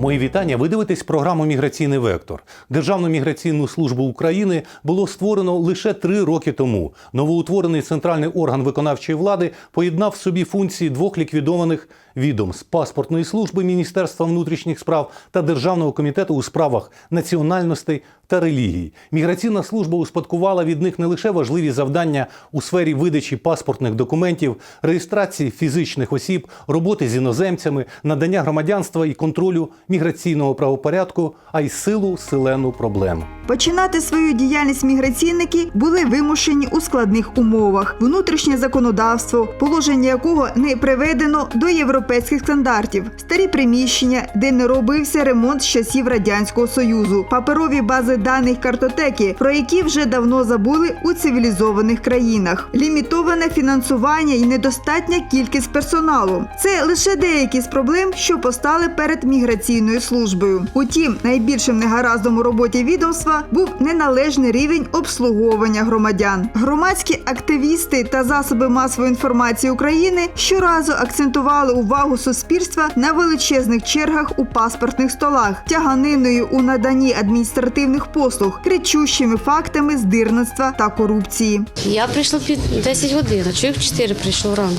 Мої вітання. Ви дивитесь програму Міграційний вектор. Державну міграційну службу України було створено лише три роки тому. Новоутворений центральний орган виконавчої влади поєднав в собі функції двох ліквідованих відомств паспортної служби Міністерства внутрішніх справ та Державного комітету у справах національностей та релігій. Міграційна служба успадкувала від них не лише важливі завдання у сфері видачі паспортних документів, реєстрації фізичних осіб, роботи з іноземцями, надання громадянства і контролю міграційного правопорядку, а й силу селену проблем. Починати свою діяльність міграційники були вимушені у складних умовах. Внутрішнє законодавство, положення якого не приведено до європейських стандартів, старі приміщення, де не робився ремонт з часів радянського союзу, паперові бази даних картотеки, про які вже давно забули у цивілізованих країнах, лімітоване фінансування і недостатня кількість персоналу. Це лише деякі з проблем, що постали перед міграційною службою. Утім, найбільшим негараздом у роботі відомства був неналежний рівень обслуговування громадян. Громадські активісти та засоби масової інформації України щоразу акцентували увагу суспільства на величезних чергах у паспортних столах, тяганиною у наданні адміністративних послуг, кричущими фактами здирництва та корупції. Я прийшла під 10 годин, а чоловік в 4 прийшов рано.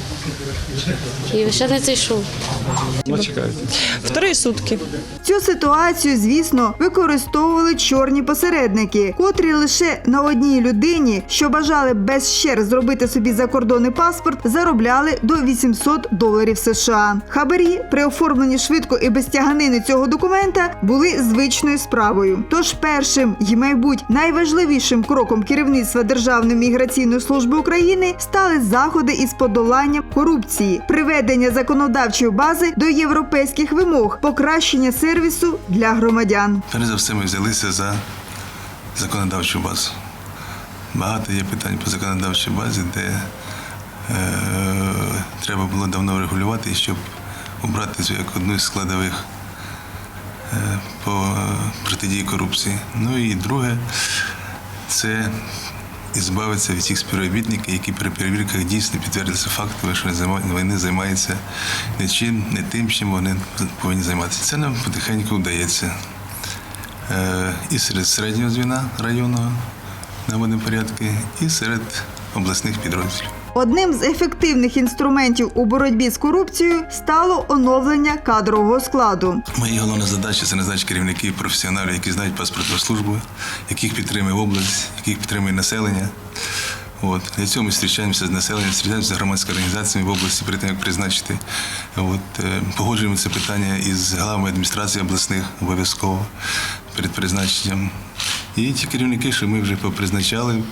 І ще не зайшов. Вторые сутки. Цю ситуацію, звісно, використовували чорні посередники, котрі лише на одній людині, що бажали без щер зробити собі закордонний паспорт, заробляли до 800 доларів США. Хабарі при оформленні швидко і без тяганини цього документа були звичною справою. Тож першим і, мабуть, найважливішим кроком керівництва Державної міграційної служби України стали заходи із подолання корупції, приведення законодавчої бази до європейських вимог, покращення сервісу для громадян. Перш за все, ми взялися за законодавчу базу. Багато є питань по законодавчій базі, де е, треба було давно регулювати, щоб обрати цю як одну з складових е, по е, протидії корупції. Ну і друге, це збавитися від цих співробітників, які при перевірках дійсно підтвердилися фактами, що вони займаються не чим, не тим, чим вони повинні займатися. Це нам потихеньку вдається. Е, І серед середнього звіна районного наводимо порядки, і серед обласних підрозділів. Одним з ефективних інструментів у боротьбі з корупцією стало оновлення кадрового складу. Моя головна задача це назначити керівників професіоналів, які знають паспортну службу, яких підтримує область, яких підтримує населення. От. Для цього ми зустрічаємося з населенням, зустрічаємося з громадськими організаціями в області перед тим, як призначити. От. е, Погоджуємо це питання із главами адміністрації обласних обов'язково перед призначенням. І ті керівники, що ми вже попризначали,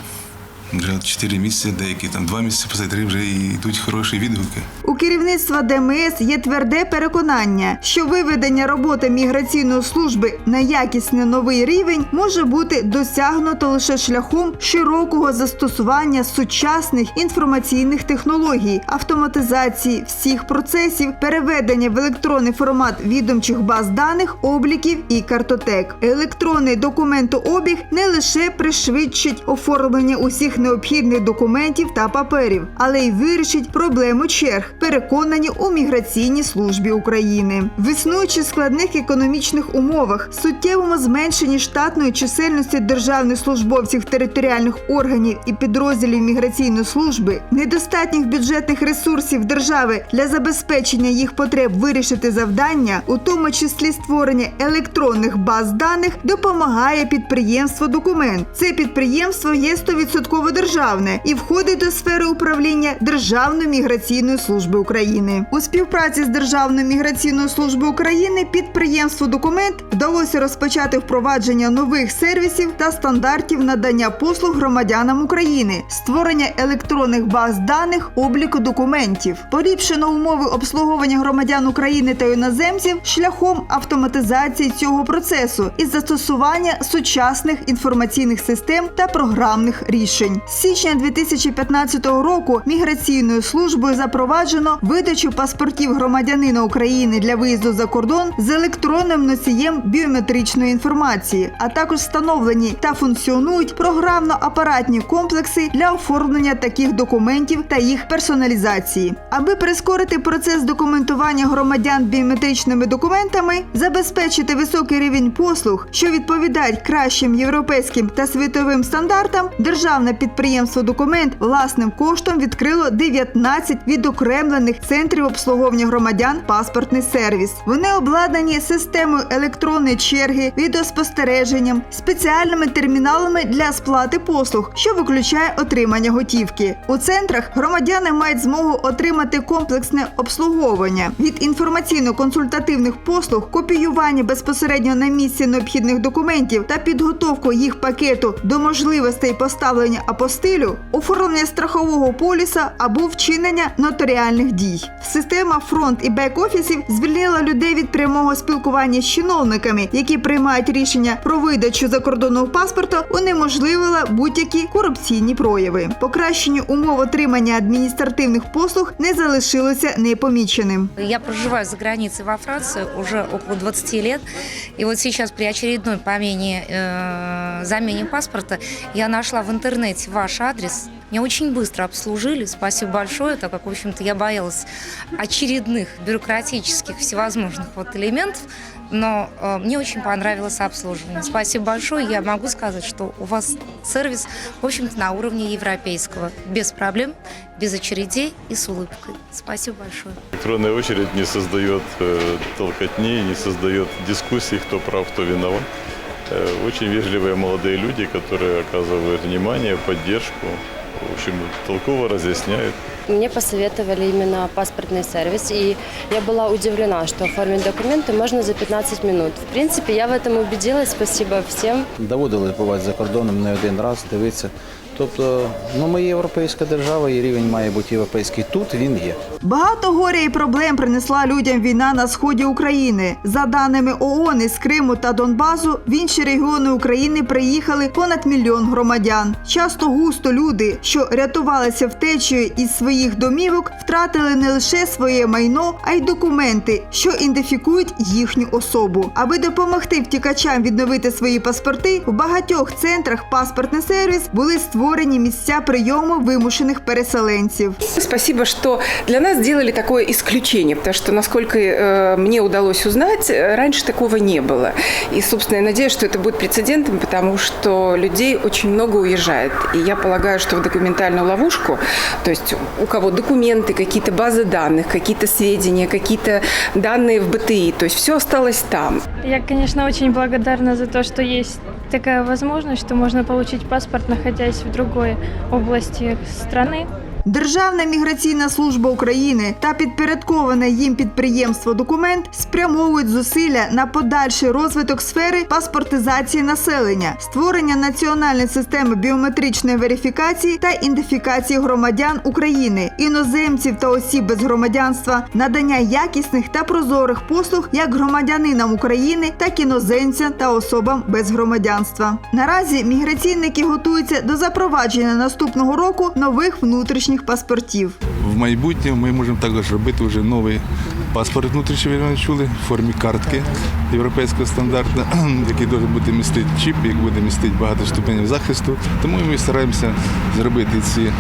вже 4 місяці, деякі там 2 місяці, після 3 вже йдуть хороші відгуки. У керівництва ДМС є тверде переконання, що виведення роботи міграційної служби на якісний новий рівень може бути досягнуто лише шляхом широкого застосування сучасних інформаційних технологій, автоматизації всіх процесів, переведення в електронний формат відомчих баз даних, обліків і картотек. Електронний документообіг не лише пришвидшить оформлення усіх необхідних документів та паперів, але й вирішить проблему черг, переконані у міграційній службі України. В існуючих складних економічних умовах, суттєвому зменшенні штатної чисельності державних службовців територіальних органів і підрозділів міграційної служби, недостатніх бюджетних ресурсів держави для забезпечення їх потреб вирішити завдання, у тому числі створення електронних баз даних, допомагає підприємство Документ. Це підприємство є 100% державне і входить до сфери управління Державної міграційної служби України. У співпраці з Державною міграційною службою України підприємству Документ вдалося розпочати впровадження нових сервісів та стандартів надання послуг громадянам України, створення електронних баз даних, обліку документів, поліпшено умови обслуговування громадян України та іноземців шляхом автоматизації цього процесу і застосування сучасних інформаційних систем та програмних рішень. З січня 2015 року міграційною службою запроваджено видачу паспортів громадянина України для виїзду за кордон з електронним носієм біометричної інформації, а також встановлені та функціонують програмно-апаратні комплекси для оформлення таких документів та їх персоналізації. Аби прискорити процес документування громадян біометричними документами, забезпечити високий рівень послуг, що відповідають кращим європейським та світовим стандартам, державне підприємство Документ власним коштом відкрило 19 відокремлених центрів обслуговування громадян паспортний сервіс. Вони обладнані системою електронної черги, відеоспостереженням, спеціальними терміналами для сплати послуг, що виключає отримання готівки. У центрах громадяни мають змогу отримати комплексне обслуговування від інформаційно-консультативних послуг, копіювання безпосередньо на місці необхідних документів та підготовку їх пакету до можливостей поставлення апостилю, оформлення страхового поліса або вчинення нотаріальних дій. Система фронт і бек-офісів звільнила людей від прямого спілкування з чиновниками, які приймають рішення про видачу закордонного паспорта, унеможливила будь-які корупційні прояви. Покращення умов отримання адміністративних послуг не залишилося непоміченим. Я проживаю за границей во Франции уже около 20 лет. И вот сейчас при очередной помене, э, замене паспорта я нашла в интернете ваш адрес. Меня очень быстро обслужили. Спасибо большое, так как, в общем-то, я боялась очередных бюрократических всевозможных вот элементов. Но э, мне очень понравилось обслуживание. Спасибо большое. Я могу сказать, что у вас сервис, в общем-то, на уровне европейского. Без проблем, без очередей и с улыбкой. Спасибо большое. Электронная очередь не создает э, толкотни, не создает дискуссий, кто прав, кто виноват. Э, очень вежливые молодые люди, которые оказывают внимание, поддержку, в общем, толково разъясняют. Мне посоветовали именно паспортный сервис, и я была удивлена, что оформить документы можно за 15 минут. В принципе, я в этом убедилась. Спасибо всем. Доводилось бувати за кордоном не один раз, дивитися. Тобто, ну ми європейська держава, і рівень має бути європейський. Тут він є. Багато горя і проблем принесла людям війна на сході України. За даними ООН із Криму та Донбасу, в інші регіони України приїхали понад мільйон громадян. Часто густо люди, що рятувалися втечею із своїх домівок, втратили не лише своє майно, а й документи, що ідентифікують їхню особу. Аби допомогти втікачам відновити свої паспорти, в багатьох центрах паспортний сервіс були створені місця прийому вимушених переселенців. Спасибо, что для нас сделали такое исключение, потому что, насколько э, мне удалось узнать, э, раньше такого не было. И, собственно, я надеюсь, что это будет прецедентом, потому что людей очень много уезжает. И я полагаю, что в документальную ловушку, то есть у кого документы, какие-то базы данных, какие-то сведения, какие-то данные в БТИ, то есть все осталось там. Я, конечно, очень благодарна за то, что есть такая возможность, что можно получить паспорт, находясь в другой области страны. Державна міграційна служба України та підпорядковане їм підприємство Документ спрямовують зусилля на подальший розвиток сфери паспортизації населення, створення національної системи біометричної верифікації та ідентифікації громадян України, іноземців та осіб без громадянства, надання якісних та прозорих послуг як громадянинам України, так і іноземцям та особам без громадянства. Наразі міграційники готуються до запровадження наступного року нових внутрішніх паспортів. В майбутньому ми можемо також робити вже новий паспорт внутрішньої чули в формі картки європейського стандарту, який може бути містити чіп, як буде містити багато ступенів захисту. Тому ми стараємося зробити ці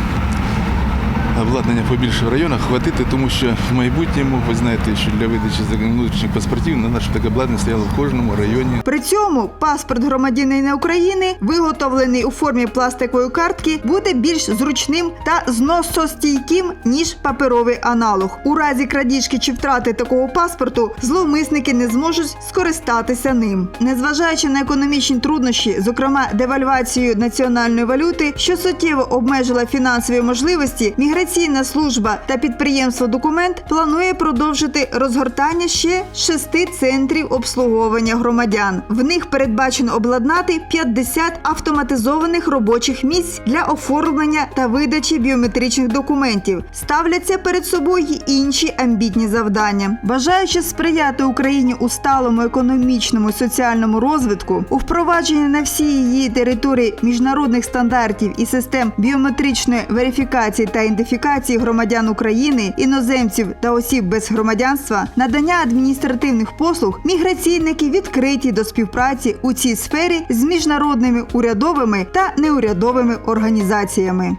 обладнання побільше в районах, хватити, тому що в майбутньому ви знаєте, що для видачі внутрішніх паспортів на щоб таке обладнання стояло в кожному районі. При цьому паспорт громадянина України, виготовлений у формі пластикової картки, буде більш зручним та зносостійким ніж паперовий аналог. У разі крадіжки чи втрати такого паспорту зловмисники не зможуть скористатися ним. Незважаючи на економічні труднощі, зокрема девальвацію національної валюти, що суттєво обмежила фінансові можливості, міграційні Міграційна служба та підприємство Документ планує продовжити розгортання ще шести центрів обслуговування громадян. В них передбачено обладнати 50 автоматизованих робочих місць для оформлення та видачі біометричних документів. Ставляться перед собою інші амбітні завдання. Бажаючи сприяти Україні у сталому економічному соціальному розвитку, у впровадженні на всій її території міжнародних стандартів і систем біометричної верифікації та ідентифікації громадян України, іноземців та осіб без громадянства, надання адміністративних послуг, міграційники відкриті до співпраці у цій сфері з міжнародними урядовими та неурядовими організаціями.